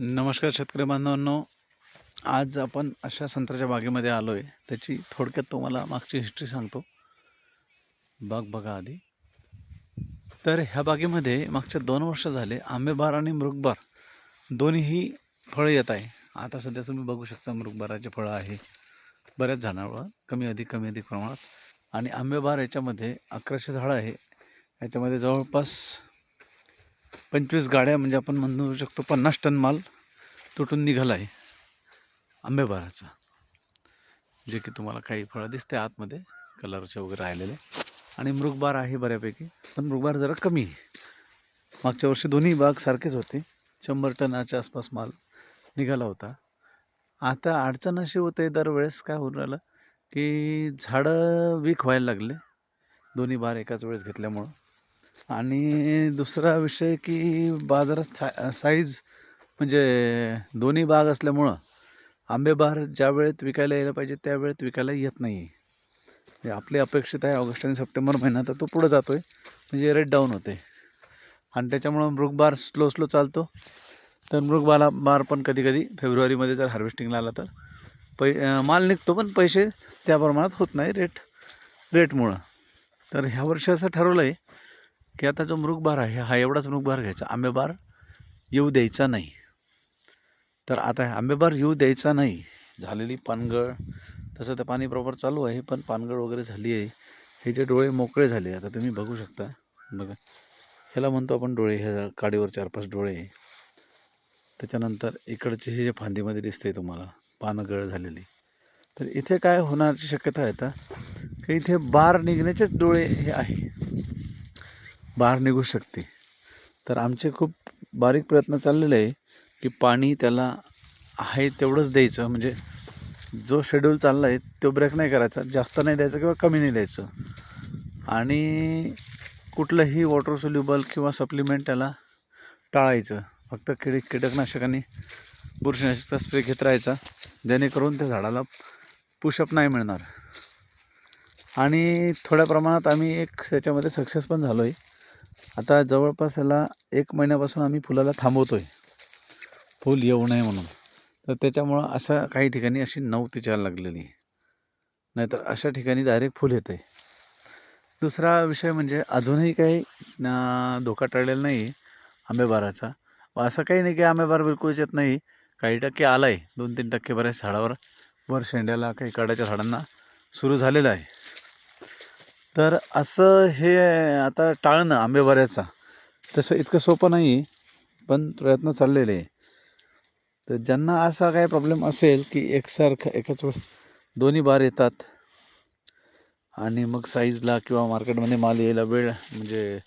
नमस्कार शेतकरी बांधवांनो. आज आपण अशा संत्र्याच्या बागेमध्ये आलो आहे त्याची थोडक्यात तुम्हाला मागची हिस्ट्री सांगतो. बाग बघा आधी. तर ह्या बागेमध्ये मागच्या दोन वर्ष झाले आंबेबार आणि मृगबार दोन्हीही फळं येत आहे. आता सध्या तुम्ही बघू शकता मृगबाराचे फळं आहे. बऱ्याच झाडावर कमी अधिक कमी अधिक प्रमाणात. आणि आंबेबार याच्यामध्ये अकराशे झाडं आहे. याच्यामध्ये जवळपास पंचवीस गाड्या म्हणजे आपण म्हणू शकतो पन्नास टन माल तुटून निघाला आहे. आंबेबाराचा जे की तुम्हाला काही फळं दिसते आतमध्ये कलरचे वगैरे राहिलेले. आणि मृगबार आहे बऱ्यापैकी पण मृगबार जरा कमी आहे. मागच्या वर्षी दोन्ही बाग सारखेच होते. शंभर टनाच्या आसपास माल निघाला होता. आता अडचण अशी होते दरवेळेस काय होऊन राहिलं की झाडं वीक व्हायला लागले. दोन्ही बार एकाच वेळेस घेतल्यामुळं. आणि दुसरा विषय की बाजारात सा साईज म्हणजे दोन्ही बाग असल्यामुळं आंबेबहार ज्या वेळेत विकायला यायला पाहिजे त्या वेळेत विकायला येत नाही आहे म्हणजे आपली अपेक्षित आहे ऑगस्ट आणि सप्टेंबर महिना तर तो पुढं जातो आहे म्हणजे रेट डाऊन होते. आणि त्याच्यामुळं मृगबार स्लो स्लो चालतो. तर मृगबाला बार पण कधी कधी फेब्रुवारीमध्ये जर हार्वेस्टिंगला आला तर. पै माल निघतो पण पैसे त्या प्रमाणात होत नाही रेट रेटमुळं तर ह्या वर्षी असं ठरवलं आहे की आता जो मृगभार आहे हा एवढाच मृगबार घ्यायचा. आंबेबार येऊ द्यायचा नाही. तर आता आंबेबार येऊ द्यायचा नाही. झालेली पानगळ तसं तर पाणी प्रॉपर चालू आहे पण पानगळ वगैरे झाली आहे. हे जे डोळे मोकळे झाले आता तुम्ही बघू शकता. बघा. ह्याला म्हणतो आपण डोळे ह्या काडीवर चार पाच डोळे आहे. त्याच्यानंतर इकडचे हे जे फांदीमध्ये दिसते तुम्हाला पानगळ झालेली. तर इथे काय होण्याची शक्यता आहे आता? की इथे बार निघण्याचेच डोळे हे आहे. बाहेर निघू शकते. तर आमचे खूप बारीक प्रयत्न चाललेले आहे की पाणी त्याला आहे तेवढंच द्यायचं. म्हणजे जो शेड्यूल चालला आहे तो ब्रेक नाही करायचा. जास्त नाही द्यायचं किंवा कमी नाही द्यायचं. आणि कुठलंही वॉटर सोल्युबल किंवा सप्लिमेंट त्याला टाळायचं. फक्त किडी कीटकनाशकांनी बुरशीनाशकचा स्प्रे घेत राहायचा. जेणेकरून त्या झाडाला पुशअप नाही मिळणार. आणि थोड्या प्रमाणात आम्ही एक त्याच्यामध्ये सक्सेस पण झालो आहे आता जवळपास याला एक महिन्यापासून आम्ही फुलाला थांबवतो आहे फूल येऊ नये म्हणून. तर त्याच्यामुळं अशा काही ठिकाणी अशी नवती यायला लागलेली आहे. नाहीतर अशा ठिकाणी डायरेक्ट फुल येतं आहे दुसरा विषय म्हणजे अजूनही काही धोका टळलेला नाही आंबेबाराचा. व असं काही नाही की आंबेबार बिलकुलच येत नाही. काही टक्के आला आहे दोन तीन टक्के बऱ्याच झाडावर. वर शेंड्याला काही काड्याच्या झाडांना सुरू झालेलं आहे. तर असं हे आता टाळणं आंबेबाऱ्याचा तसं इतकं सोपं नाही पण प्रयत्न चाललेले आहे. तर ज्यांना असा काय प्रॉब्लेम असेल की एकसारखं एकाच वेळेस दोन्ही बार येतात आणि मग साईजला किंवा मार्केटमध्ये माल यायला वेळ म्हणजे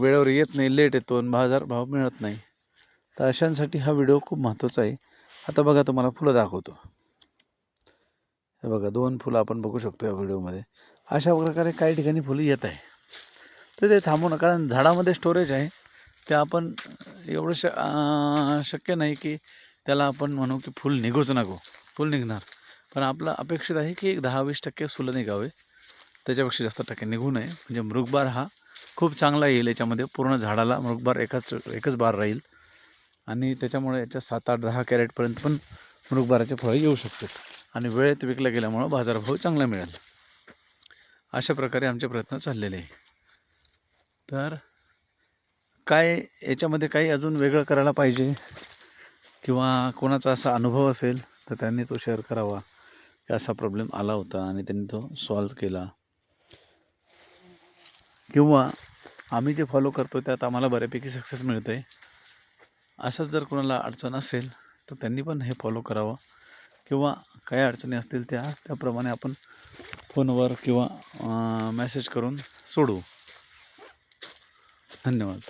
वेळेवर येत नाही लेट येतो आणि बाजार भाव मिळत नाही. तर अशांसाठी हा व्हिडिओ खूप महत्त्वाचा आहे. आता बघा तुम्हाला फुलं दाखवतो. हे बघा दोन फुलं आपण बघू शकतो या व्हिडिओमध्ये. अशा प्रकारे काही ठिकाणी फुलं येत आहे. तर ते थांबू नका कारण झाडामध्ये स्टोरेज आहे. ते आपण एवढं श शक्य नाही की त्याला आपण म्हणू की फुल निघूच नको फुल निघणार. पण आपलं अपेक्षित आहे की एक दहा वीस टक्के फुलं निघावे. त्याच्यापेक्षा जास्त टक्के निघू नये. म्हणजे मृगबार हा खूप चांगला येईल याच्यामध्ये. पूर्ण झाडाला मृगबार एकाच एकच बार राहील. आणि त्याच्यामुळे याच्या सात आठ दहा कॅरेटपर्यंत पण मृगबाराचे फळं येऊ शकतात. आणि वेळेत विकल्या गेल्यामुळं बाजारभाव चांगला मिळेल. अशा प्रकारे आमचे प्रयत्न चाललेले आहे. तर काय याच्यामध्ये काही अजून वेगळं करायला पाहिजे? किंवा कोणाचा असा अनुभव असेल तर त्यांनी तो शेअर करावा. की असा प्रॉब्लेम आला होता आणि त्यांनी तो सॉल्व केला. किंवा आम्ही जे फॉलो करतो त्यात आम्हाला बऱ्यापैकी सक्सेस मिळतं आहे असंच जर कोणाला अडचण असेल तर त्यांनी पण हे फॉलो करावं. किंवा काही अडचणी असतील त्या त्याप्रमाणे आपण फोनवर किंवा मेसेज करून सोडवू. धन्यवाद.